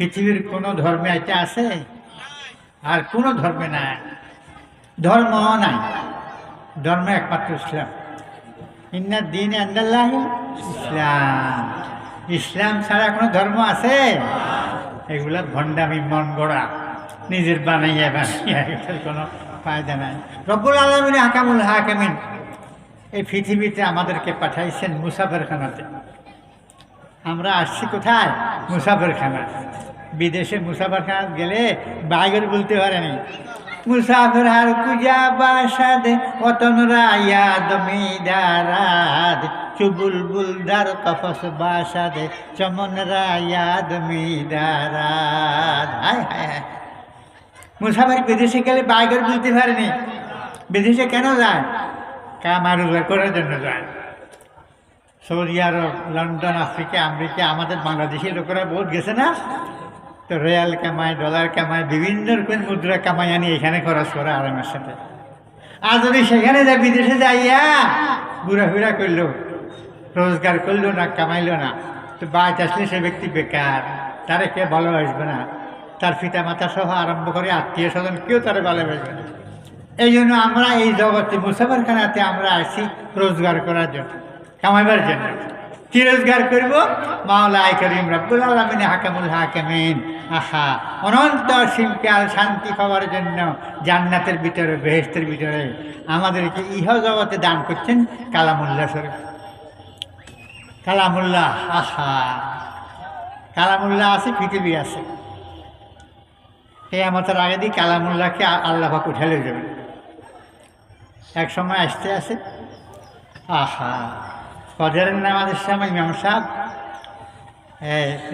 পৃথিবীর কোনো ধর্মে এটা আছে? আর কোনো ধর্মে নাই। ধর্ম নাই। ধর্ম একমাত্র ইসলাম। ইন্নার দিন আন্দাল্লাহ ইসলাম। ইসলাম ছাড়া কোনো ধর্ম আছে? এগুলো ভণ্ডামি মন গড়া নিজের বানাইয়া বানাইয়া কোনো ফায়দা নাই। রব্বুল আলমিন হাকামুল হাকামিন, এই পৃথিবীতে আমাদেরকে পাঠাইছেন মুসাফেরখানাতে। আমরা আসছি কোথায়? মুসাফেরখানা বিদেশে মুসাফেরখানা গেলে বাইগর বলতে পারেনি মুসাফির হার কুজা বাসাদ, অতন রায়াদ মিদারাদ চুবুল বুলদার কফস বাসাদ, চমন রায়াদ মিদারাদ হায় হায় মুসাফির বিদেশে গেলে বাইগর বলতে পারেনি বিদেশে কেন যায়? কামার করার জন্য যায়। Saudi Arab, London, Africa, America, আমাদের বাংলাদেশি লোকেরা বহুত গেছে না? তো রিয়াল কামায় ডলার কামায় বিভিন্ন রকমের মুদ্রা কামাই আনি এখানে খরচ করে আরামের সাথে। আর যদি সেখানে যায়, বিদেশে যাইয়া ঘুরাফিরা করল, রোজগার করল না, কামাইলো না, তো বাইচ আসলে সে ব্যক্তি বেকার, তারে কে ভালোবাসবে না? তার পিতা মাতা সহ আরম্ভ করে আত্মীয় স্বজন কেউ তারা ভালোবাসবে না। এই জন্য আমরা এই জগতে মুসাফারখানাতে আমরা আসি রোজগার করার জন্য, কামাইবার জন্য। কি রোজগার করব? মাওলাই করিম রব্বুল আলমিন, হাকামুল হাকামিন। আহা, অনন্ত শিল্পাল শান্তি পাওয়ার জন্য জান্নাতের ভিতরে বেহেস্তের ভিতরে আমাদেরকে ইহ জগতে দান করছেন কালামুল্লাহ শরীফ কালামুল্লাহ, আহা। কালামুল্লাহ আছে, পৃথিবী আছে। এই আমাদের আগে দিয়ে কালামুল্লাহকে আল্লাহ উঠালে যাবেন। এক সময় আসতে আসে আহা। ফজরের নামাজের সময় ইমাম সাহেব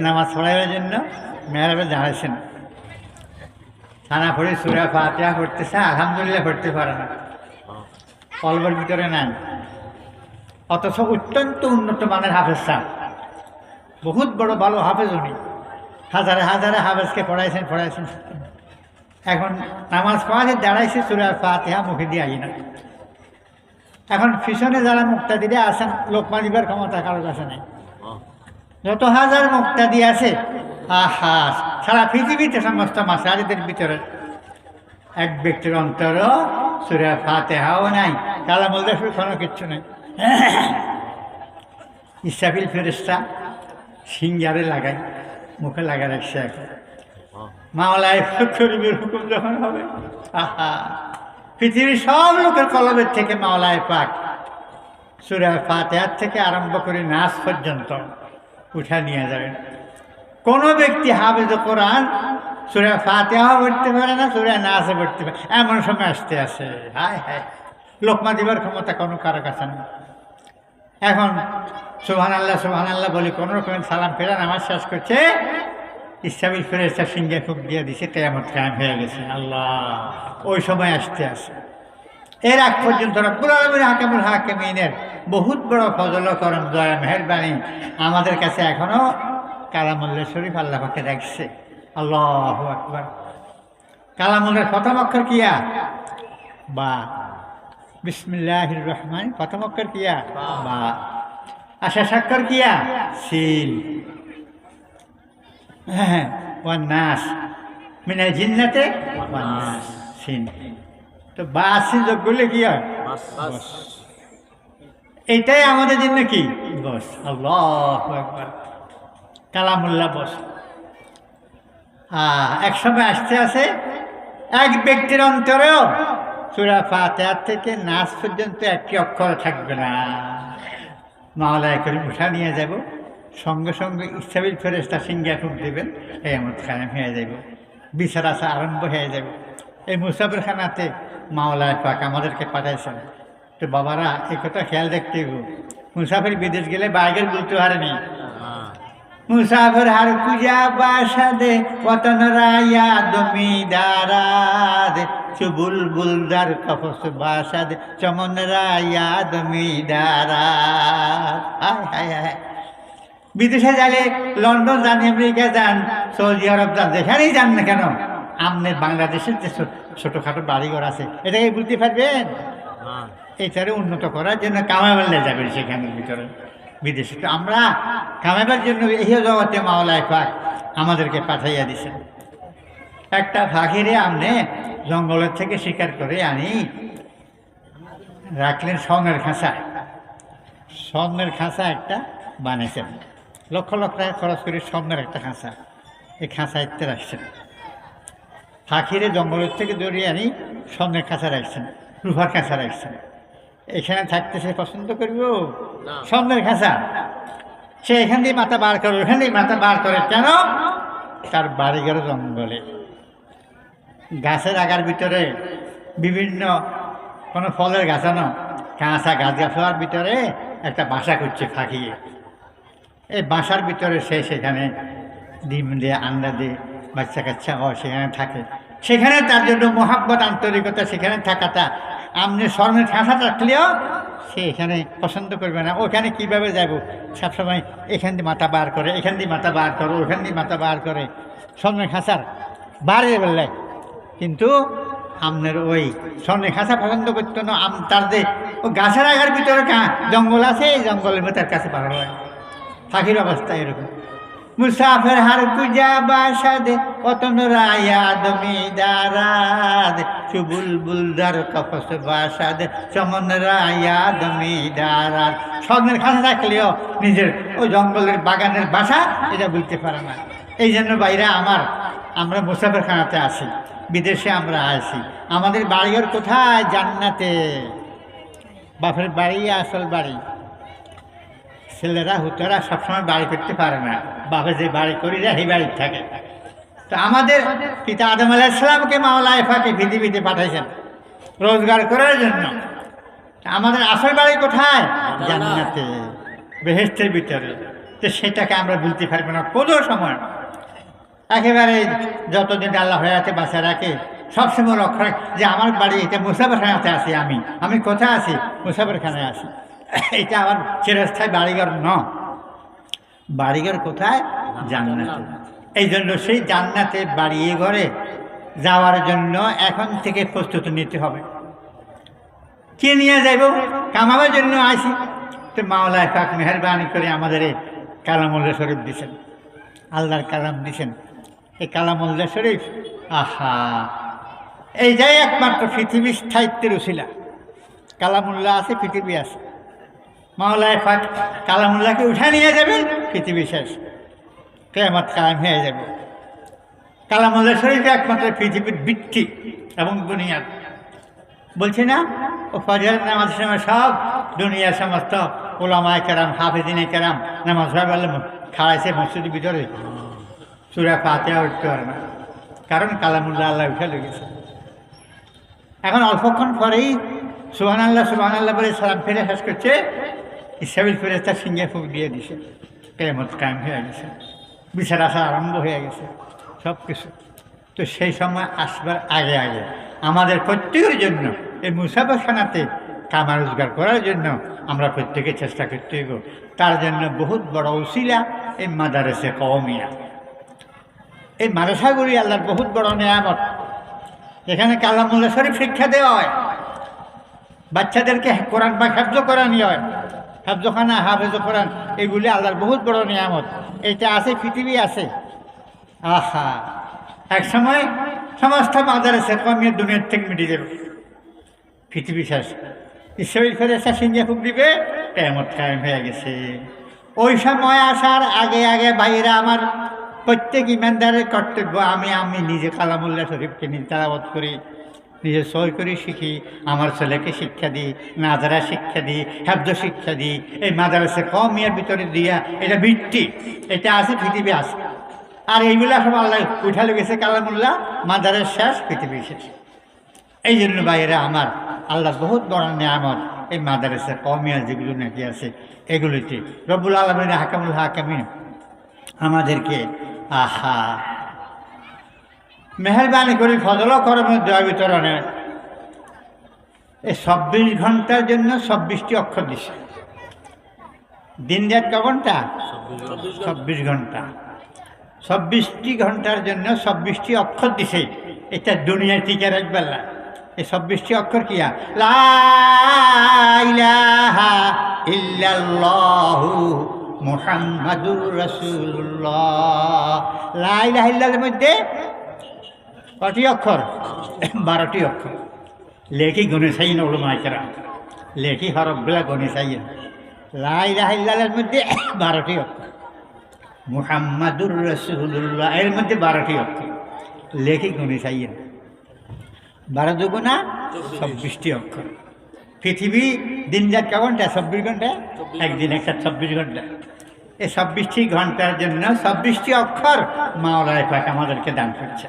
নামাজ পড়াইবার জন্য মেহরাবে দাঁড়াইছেন। থানা পড়ে সুরা ফাতিহা পড়তেছে, আলহামদুলিল্লাহ পড়তে পারে না। কলবের ভিতরে নাই। অথচ অত্যন্ত উন্নত মানের হাফেজ সাহেব। বহুত বড় ভালো হাফেজ উনি। হাজারে হাজারে হাফেজকে পড়াইছেন পড়াইছেন। এখন নামাজ পড়াতে দাঁড়াইছে সুরা ফাতিহা মুখে দিয়ে আই না এখন পিছনে যারা মুক্তাদিরে আছেন লোকমা দিবার ক্ষমতা কারও কাছে নেই। যত হাজার মুক্তা মুক্তাদি আছে, আহা, সারা পৃথিবীতে সমস্ত মাসাজিদের ভিতরে। এক ব্যক্তির অন্তর সুরা ফাতেহাও নাই কালামুল রসুল কোনো কিচ্ছু নেই। ইসাফিল ফেরেস্তা সিঙ্গারে লাগাই মুখে লাগা রাখছে এখন। মাওলায় করিমের হুকুম যখন হবে, আহা। পৃথিবীর সব লোকের কলবের থেকে মাওলায় পাক। সুরা ফাতেহার থেকে আরম্ভ করে নাচ পর্যন্ত উঠা নিয়ে যাবেন। কোনো ব্যক্তি হাফেজ কোরআন সুরা ফাতেহা পড়তে পারে না, সুরা নাচে পড়তে পারে এমন সময় আসতে আসে, হায় হায় লোকমা দিবার ক্ষমতা কোনো কারও কাছে না এখন সোহান আল্লাহ সোহান আল্লাহ বলে কোনো রকমের সালাম ফেরা নামাজ শেষ করছে ইসলামিক ফেরেস্তা সিঙ্গে ফুক দিয়ে দিছে, কেয়ামত কায়েম হয়ে গেছে। আল্লাহ, ওই সময় আসতে আসে এর আগ পর্যন্ত রব্বুল আলমীর হাকামুল হাকিমিনের বহুত বড় ফজল করম, দয়া, মেহরবানি আমাদের কাছে এখনও কালামুল্লাহ শরীফ আল্লাহ পাকে রাখছে। আল্লাহ আকবর। কালামুল্লার প্রথম অক্ষর কিয়া বা। বিসমিল্লাহ রহমান প্রথম অক্ষর কিয়া বা। আশা স্বাক্ষর কিয়া সিল হ্যাঁ নাস মিনা জিন্নাতে নাস সিন। তো বাসি যোগ করলে কি হয়। এটাই আমাদের জন্য কি? বস। আল্লাহ কালামুল্লাহ বস। হ্যাঁ একসময় আসতে আসে এক ব্যক্তির অন্তরেও সুরা ফাতেহার থেকে নাচ পর্যন্ত একটি অক্ষর থাকবে না। মাওলায় করে উঠা নিয়ে যাব। সঙ্গে সঙ্গে ইসাবিল ফেরেস্তা সিঙ্গা ঠুক দেবেন, এই আমার খানা হয়ে যাব বিচার আসা আরম্ভ হয়ে যাবে এই মুসাফির খানাতে মাওলায় পাক আমাদেরকে পাঠাইছেন। তো বাবারা, এই কথা খেয়াল দেখতে গো মুসাফির বিদেশ গেলে বাইকের বলতে পারেনি মুসাফির হার পূজা বাসাদে, পতন রায়া দমি দারাদ চুবুল বুলদার কফস বাসাদ, চমন রায়া দমি দারাদ। হায় হায় হায়। বিদেশে গেলে লন্ডন যান আমেরিকা যান সৌদি আরব যান যেখানেই যান না কেন? আপনার বাংলাদেশের যে ছোট- ছোটোখাটো বাড়িঘর আছে এটাকে বুঝতে পারবেন? এটারে উন্নত করার জন্য কামাবেলে যাবেন সেখানের ভিতরে বিদেশে। তো আমরা কামাবার জন্য এই জগতে মাওলায় পাক আমাদেরকে পাঠাইয়া দিছেন। একটা ফাঁকিরে আপনি জঙ্গলের থেকে শিকার করে আনি রাখলেন স্বর্ণের খাঁচা। স্বর্ণের খাঁচা একটা বানিয়েছেন লক্ষ লক্ষ টাকা খরচ করে স্বর্ণের একটা খাঁচা। এই খাঁচা ইত্তে রাখছেন। ফাঁকিরে জঙ্গলের থেকে দৌড়িয়ে আনি স্বর্ণের খাঁচা রাখছেন রুফার খাঁচা রাখছেন। এখানে থাকতে সে পছন্দ করব স্বর্ণের খাঁচা? সে এখান দিয়ে মাথা বার করে ওখান দিয়ে মাথা বার করে কেন? তার বাড়ি বাড়িঘর জঙ্গলে। গাছের আগার ভিতরে বিভিন্ন কোনো ফলের গাছানো কাঁচা গাছ গাছার ভিতরে একটা বাসা করছে ফাঁকিয়ে। এই বাসার ভিতরে সে সেখানে ডিম দিয়ে, আন্ডা দিয়ে, বাচ্চা কাচ্চা হয়, সেখানে থাকে। সেখানে তার জন্য মহাব্বত, আন্তরিকতা সেখানে থাকাটা, আপনি স্বর্ণের খাঁচা থাকলেও সে এখানে পছন্দ করবে না। ওখানে কীভাবে যাব? সবসময় এখান দিয়ে মাথা বার করে, এখান দিয়ে মাথা বার করে, ওখান দিয়ে মাথা বার করে। স্বর্ণের খাঁচার বাড়ে বললে। কিন্তু আপনার ওই স্বর্ণের খাঁচা পছন্দ করতো না, আম তার যে ও গাছের আগার ভিতরে জঙ্গল আছে, এই জঙ্গলের মধ্যে তার কাছে পার হয়। পাখির অবস্থা এরকম। মুসাফের হার কুজা বাসাদ অতন রায়া দমি দারাদ, সুবুল বুলদার কপস বাসাদ, চমন রায়া দমি দারাদ। স্বর্ণের খাঁচা থাকলেও নিজের ওই জঙ্গলের বাগানের বাসা, এটা বুঝতে পারে না। এই জন্য বাইরে আমার, আমরা মুসাফের খানাতে আসি, বিদেশে আমরা আসি। আমাদের বাড়িঘর কোথায়? জান্নাতে। বাপের বাড়ি, আসল বাড়ি। ছেলেরা, হুতরা সবসময় বাড়ি করতে পারে না। বাপে যে বাড়ি করি যায়, সেই বাড়ি থাকে। তো আমাদের পিতা আদম আলাহ ইসলামকে মাওলা এফাকে পৃথিবীতে পাঠাইছেন রোজগার করার জন্য। আমাদের আসল বাড়ি কোথায়? জান্নাতে বেহেস্তের ভিতরে। তো সেটাকে আমরা বলতে পারব না। কোনো সময়। একেবারে যতদিন আল্লাহ হয়ে আছে বাসা রাখে, সবসময় লক্ষ্য রাখে যে আমার বাড়ি এটা মুসাফরখানাতে আছি আমি। আমি কোথায় আছি? মুসাফরখানায় আছি। এটা আমার চিরস্থায়ী বাড়িঘর ন। বাড়িঘর কোথায়? জান্নাতে। এই জন্য সেই জান্নাতে বাড়িয়ে ঘরে যাওয়ার জন্য এখন থেকে প্রস্তুতি নিতে হবে। কে নিয়ে যাইব? কামাবার জন্য আসি। তো মাওলায় পাক মেহরবানি করে আমাদের কালামুল্লা শরীফ দিছেন। আল্লাহর কালাম দিছেন। এই কালামুল্লা শরীফ, আহা! এই যাই একমাত্র পৃথিবীর স্থায়িত্বের উশিলা কালামুল্লাহ আছে, পৃথিবী আছে। মাওলায় পাক কালামুল্লাহকে উঠে নিয়ে যাবেন, পৃথিবী শেষ। কেয়ামত কালাম হয়ে যাবে। কালামুল্লাহ শরীফ একমাত্র পৃথিবীর ভিত্তি এবং দুনিয়ার বলছি না, ও ফজর নামাজ সময় সব দুনিয়ার সমস্ত ওলামায় কেরাম হাফিদিনে কেরাম নামাজ সব খাড়াইছে মসজিদের ভিতরে। চূড়া পাতে উঠতে পারে না। কারণ কালামুল্লাহ আল্লাহ উঠে লেগেছে এখন অল্পক্ষণ পরেই সুহান আল্লাহ সুহান আল্লাহ বলে সালাম ফিরে শেষ করছে। ইসাবিল ফিরে তার ফুক দিয়ে দিছে। কেমত কায়েম হয়ে গেছে। বিচার আসা আরম্ভ হয়ে গেছে সব কিছু তো সেই সময় আসবার আগে আগে আমাদের প্রত্যেকের জন্য, এই মুসাফাখানাতে কামা রোজগার করার জন্য আমরা প্রত্যেকে চেষ্টা করতে হইব। তার জন্য বহুত বড় উশিলা এই মাদারেসে কওমিয়া। এই মাদ্রাসাগুলি আল্লাহর বহুত বড় নেয়ামত। এখানে কালামুল্লা শরীফ শিক্ষা দেওয়া হয়। বাচ্চাদেরকে কোরআন বা হাফজ করানি হয়। হাফজখানা, হাফেজ কোরআন, এগুলি আল্লাহর বহুত বড় নিয়ামত। এটা আছে, পৃথিবী আছে। আহা। এক সময় সমস্ত মাদারেসে কমিয়ে দুনিয়ার থেকে মিটিয়ে দেবে। পৃথিবী শেষ। ঈশ্বরী ফেরে সিঙ্গে খুব দিবে কেমত কায়েম হয়ে গেছে। ওই সময় আসার আগে আগে ভাইয়েরা আমার প্রত্যেক ইমানদারের কর্তব্য, আমি আমি নিজে কালামুল্লাহ শরীফকে নিজে তালাবত করি। নিজে সই করে শিখি, আমার ছেলেকে শিক্ষা দিই, নাজারা শিক্ষা দিই হেব্দ শিক্ষা দিই। এই মাদারাসে কম ইয়ার ভিতরে দিয়া এটা বৃত্তি এটা আছে পৃথিবী আছে। আর এইগুলা সব আল্লাহ উঠালে গেছে কালামুল্লাহ মাদারের শেষ, পৃথিবী শেষ। এই জন্য বাইরে আমার আল্লাহ বহুত বড় নিয়ামত এই মাদারেসে কমিয়া যেগুলো নাকি আছে, এগুলিতে। রব্বুল আলমিন হাকামুল হাকামিন আমাদেরকে আহা মেহরবানি করে ফজল করমের দয়া বিতরণে এই চব্বিশ ঘণ্টার জন্য চব্বিশটি অক্ষর দিছে। দিন রাত ক ঘণ্টা? চব্বিশ ঘণ্টা। চব্বিশটি ঘণ্টার জন্য চব্বিশটি অক্ষর দিছে। এটা দুনিয়ায় টিকে রাখবেন না এই চব্বিশটি অক্ষর ইলাহা ইল্লাল্লাহু মুহাম্মাদুর রাসূলুল্লাহ। লা ইলাহা ইল্লাল্লাহর মধ্যে কটি অক্ষর। বারোটি অক্ষর। লেখি গুনে সাইন ওলমাইকেরা লেখি হরফগুলা গুনে সাইন লা ইলাহা ইল্লাল্লাহর মধ্যে বারোটি অক্ষর। মুহাম্মাদুর রসুল্লাহ এর মধ্যে বারোটি অক্ষর। লেখি গুনে সাইন বারো দুগুণা চব্বিশটি অক্ষর। পৃথিবী দিন যাক ঘণ্টা? চব্বিশ ঘণ্টা। একদিন একটা চব্বিশ ঘণ্টা। এই চব্বিশটি ঘণ্টার জন্য চব্বিশটি অক্ষর মাওলায় পাক আমাদেরকে দান করছে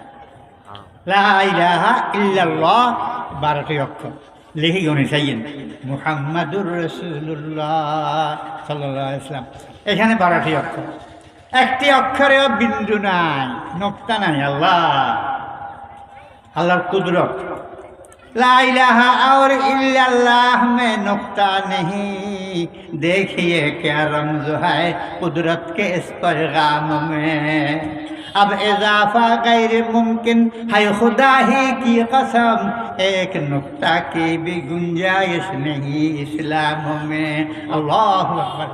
লা ইলাহা ইল্লাল্লাহ বারোটি অক্ষর লিখি গণে চাইয়েন মুহাম্মাদুর রসুল্লাহ সাল্লাহ ইসলাম এখানে বারোটি অক্ষর একটি অক্ষরেও বিন্দু নাই নোক্তা নাই আল্লাহ আল্লাহর কুদরত ला इलाहा और इल्लल्लाह में नुक्ता नहीं देखिए क्या रमज है कुदरत के इस पैगाम में अब इजाफा गैर मुमकिन है खुदा ही की कसम एक नुक्ता की भी गुंजाइश नहीं इस्लाम में अल्लाह अकबर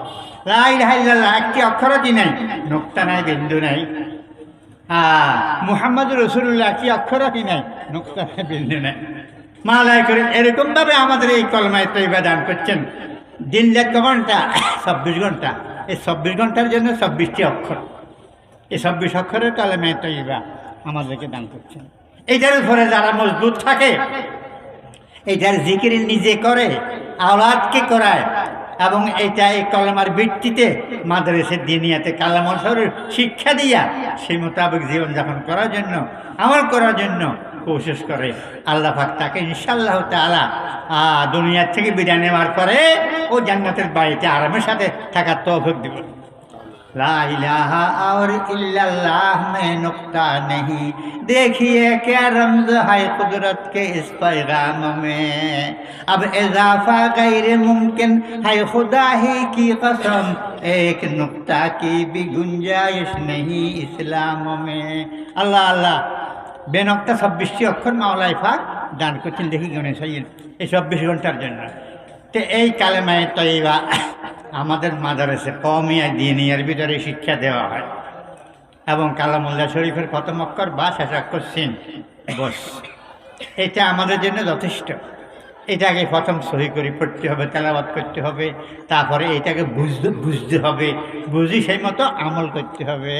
ला इलाहा इल्लल्लाह একটি অক্ষরও কি নাই নুক্তা নাই বিন্দু নাই মুহাম্মদ রসুল্লাহ কি অক্ষরও কি নাই নুক্তা নাই বিন্দু নাই মালায় করে এরকমভাবে আমাদের এই কলমায় তৈবা দান করছেন দিন এক ঘন্টা চব্বিশ ঘন্টা এই চব্বিশ ঘন্টার জন্য চব্বিশটি অক্ষর এই চব্বিশ অক্ষরের কলমায় তৈবা আমাদেরকে দান করছেন এইটার উপরে যারা মজবুত থাকে এইটার জিকির নিজে করে, আওলাদকে করায় এবং এটা এই কলমার ভিত্তিতে মাদ্রাসের দিনিয়াতে কালামসরের শিক্ষা দিয়া সেই মোতাবেক জীবনযাপন করার জন্য, আমল করার জন্য কোশিশ করে। আল্লাহ পাক তাকে ইনশাল্লাহ তালা দুনিয়ার থেকে বিদায় নেওয়ার পরে ও জান্নাতের বাড়িতে আরামের সাথে থাকার তৌফিক দেবে ला इलाहा और इल्लल्लाह में नुक्ता नहीं देखिए क्या रमज है कुदरत के इस पैगाम में अब इजाफा गैर मुमकिन है खुदा ही की कसम एक नुक्ता की भी गुंजाइश नहीं इस्लाम में अल्लाह अल्लाह বেনক্তা ছাব্বিশটি অক্ষর মাওলাই ফাঁক দান করছেন দেখি গণেশ এই চব্বিশ ঘন্টার জন্য তো এই কালেমায় তৈবা আমাদের মাদারেসে কমিয়া দিনিয়ার ভিতরে শিক্ষা দেওয়া হয়। এবং কালামুল্লাহ শরীফের প্রথম অক্ষর বা শেষাক্ষর সিন। বস। এটা আমাদের জন্য যথেষ্ট। এটাকে প্রথম সহি করে পড়তে হবে তেলাবাদ করতে হবে, তারপরে এটাকে বুঝতে বুঝতে হবে, বুঝি সেই মতো আমল করতে হবে।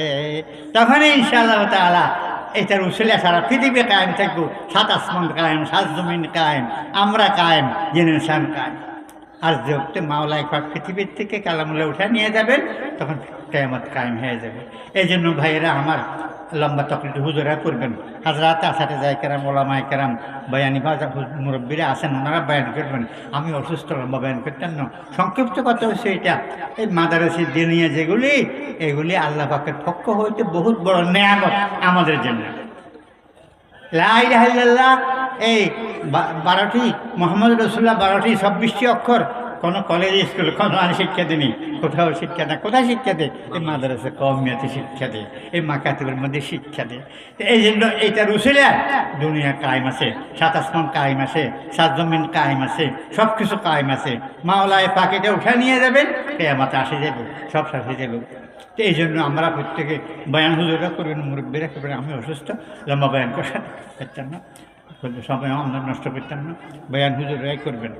তখনই ইনশাআল্লাহ তালা এটার উসলে সারা পৃথিবী কায়েম থাকব। সাত আসমান কায়েম, সাত জমিন কায়েম, আমরা কায়েম, জেনারেশন কায়েম। আর যখন মাওলায় পাক পৃথিবীর থেকে কালামুল্লা উঠে নিয়ে যাবেন, তখন কেয়ামত কায়েম হয়ে যাবে। এই জন্য ভাইয়েরা আমার লম্বা তকলিফ হুজুরা করবেন। হাজরাত আসাতে যায় কেরাম ওলামায় কেরাম বয়ানি ভাজা মুরব্বীরা আছেন, ওনারা বয়ান করবেন। আমি অসুস্থ, লম্বা বয়ান করতেন না। সংক্ষিপ্ত কথা হচ্ছে এটা। এই মাদারসি, দিনিয়া যেগুলি, এগুলি আল্লাহ পাকের পক্ষ হইতে বহুত বড় নেয়ামত আমাদের জন্য। লাইল্লাহ এই বারোটি, মোহাম্মদ রসুল্লাহ বারোটি ছাব্বিশটি অক্ষর। কোনো কলেজ স্কুল কোনো আর শিক্ষা দেয়নি। কোথাও শিক্ষা দেয়, কোথায় শিক্ষা দেয়? এই মাদ্রাসা কমিয়াতে শিক্ষা দেয়, এই মাকাতিবের মধ্যে শিক্ষা দেয়। তো এই জন্য এইটা রুসিলা দুনিয়া কায়েম আছে সাত আসমান কায়েম আছে, সাত জমিন কায়েম আছে সব কিছু কায়েম আছে। মাওলায় পাখিটা উঠে নিয়ে যাবেন আমার আসে যাবে, সব সাথে যাবে। তো এই জন্য আমরা প্রত্যেকে বয়ান হুজুরা করবেন, মুরব্বীরা করবেন, আমি অসুস্থ, লম্বা বয়ান পারতাম না। সময় আমরা নষ্ট করতাম না বয়ান হুজুর রায় করবেন।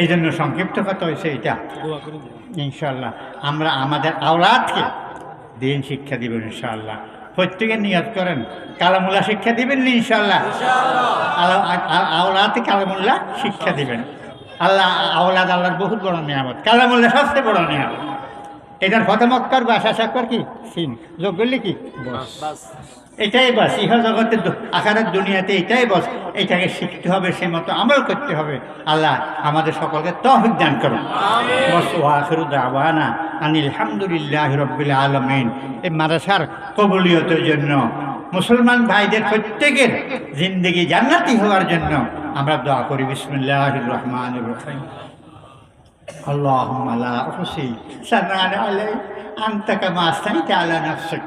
এই জন্য সংক্ষিপ্ত কথা হয়েছে এটা ইনশাল্লাহ আমরা আমাদের আওলাদকে দিন শিক্ষা দিবেন ইনশাআল্লাহ। প্রত্যেকে নিয়ত করেন কালামুল্লা শিক্ষা দিবেন না ইনশাল্লাহ আওলাদে কালামুল্লা শিক্ষা দিবেন। আল্লাহ আওলাদ আল্লাহর বহুত বড় নিয়ামত। কালামুল্লা সবচেয়ে বড় নিয়ামত। এটার প্রথম অক্ষর বা শেষ অক্ষর কি? সিন। যোগ করলে কি? এটাই বাস। ইহ জগতের আকারের দুনিয়াতে এটাই বস। এটাকে শিখতে হবে সে মতো আমল করতে হবে। আল্লাহ আমাদের সকলকে তহবিক দান করো বস ওয়াখিরু দাওয়ানা আনিল হামদুলিল্লাহ রব্বিল আলমিন। এই মাদ্রাসার কবুলিয়তের জন্য মুসলমান ভাইদের প্রত্যেকের জিন্দগি জান্নাতি হওয়ার জন্য আমরা দোয়া করি। বিসমুল্লাহ রহমান রহিম। اللهم لا أحصي ثناء عليك أنت كما أثنيت على نفسك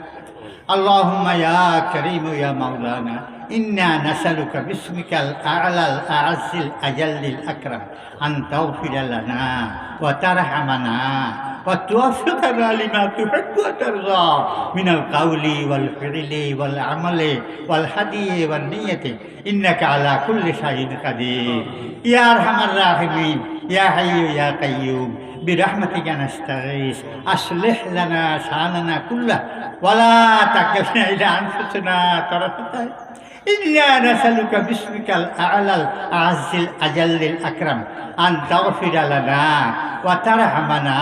اللهم يا كريم يا مولانا إنا نسألك باسمك الأعلى الأعز الأجل الأكرم أن تغفر لنا وترحمنا وتوفقنا لما تحب وترضى من القول والفعل والعمل والهدي والنية. إنك على كل شيء قدير. يا أرحم الراحمين يا حي يا قيوم برحمتك نستغيث. أصلح لنا شأننا كله ولا تكلنا إلى أنفسنا طرفة. إنا نسألك باسمك الأعلى الأعز الأجل الأكرم أن تغفر لنا وترحمنا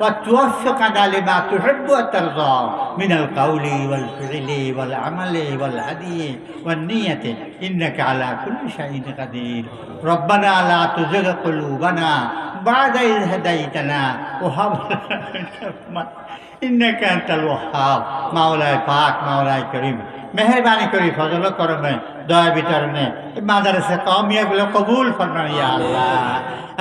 وتوفقنا لما تحب وترضى من القول والفعل والعمل والهدي والنية. إنك على كل شيء قدير. ربنا لا تزغ قلوبنا بعد إذ هديتنا وهب إنك أنت الوهاب. مولاي পাক مولاي كريم মেহরবানি করি, ফজল করমে দয়া বিতরণে মাদারসে কমিয়াগুলো কবুল ফরমান ইয়া আল্লাহ।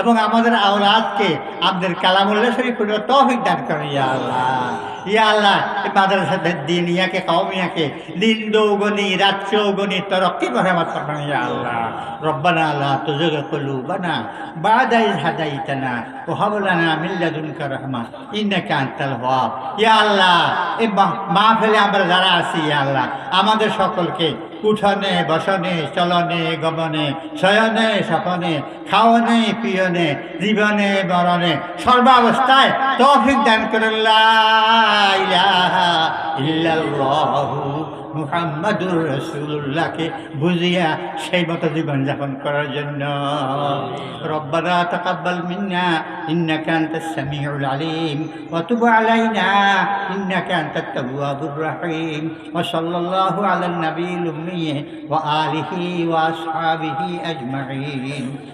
এবং আমাদের আওলাদকে আমাদের কালামুল্লা শরীফ তৌফিক দান করেন ইয়া আল্লাহ। ইয়া আল্লাহ মাদ্রাসা দিন ইয়াকে কমিয়াকে দিন দৌগনি, রাত চৌগনি তরক্কি রহমত ফরমান ইয়া আল্লাহ, রব্বানা আল্লাহ তুযিগ কুলুবানা বাদা ইয হাদাইতানা ওয়া হাব লানা মিন লাদুনকা রাহমা ইন্নাকা আনতাল হাব ইয়া আল্লাহ এ মা- ফেলে আমরা যারা আছি, ইয়া আল্লাহ, আমাদের সকলকে উঠনে, বাসানে, চালানে, গমানে, শয়ানে সাপানে খাওয়ানে, পিয়নে, জীবনে বাড়ানে সর্বাবস্থায় তৌফিক দান করল্লাহ ইল্লাল্লাহু মুহাম্মাদুর রাসূলুল্লাহকে বুঝিয়া সেই মতো জীবন যাপন করার জন্য। রব্বানা তাকাব্বাল মিন্না ইন্নাকা আনতাস সামিউল আলিম ওয়া তুব আলাইনা ইন্নাকা আনতাত তাওয়াবুর রহিম ওয়া সাল্লাল্লাহু আলান নাবিয়িল উম্মি ওয়া আলিহি ওয়া আসহাবিহি আজমাইন।